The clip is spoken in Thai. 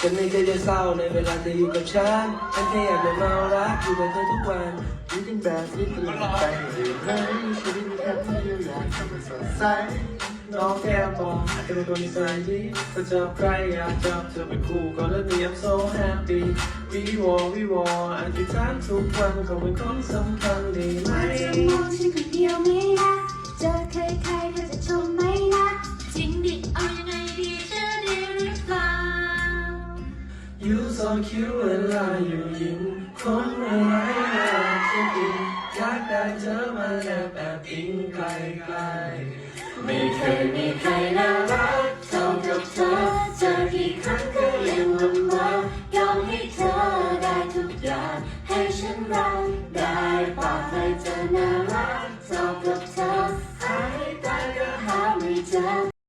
ฉันได้เคยจะเศร้าในเวลาเธออยู่กับฉันฉันแค่อยากจะเมารักอยู่กับเธอทุกวันยิ่งเป็นแบบนี้ตลอดไปอยู่ไหมชีวิตมีแค่เดียวอยากทำมันสดใสน้องแก้มบอกเธอเป็นคนนิสัยดีถ้าเจอใครอยากจับเธอเป็นคู่ก็แล้วมี I'm so happy วิวอวิวออธิษฐานทุกวันเขาเป็นคนสำคัญดีไหม You so cute วลาอยู่ยิ้มคนอะไรน่าจะกินอยากได้เจอมาแนบแบบอิงไกลไกลไม่เคยมีใครน่ารักเท่ากับเธอเจอกี่ครั้งก็ยังลำบากยอมให้เธอได้ทุกอย่างให้ฉันรักได้ปากให้เธอน่ารักเท่ากับเธอหายไปก็หาไม่เจอ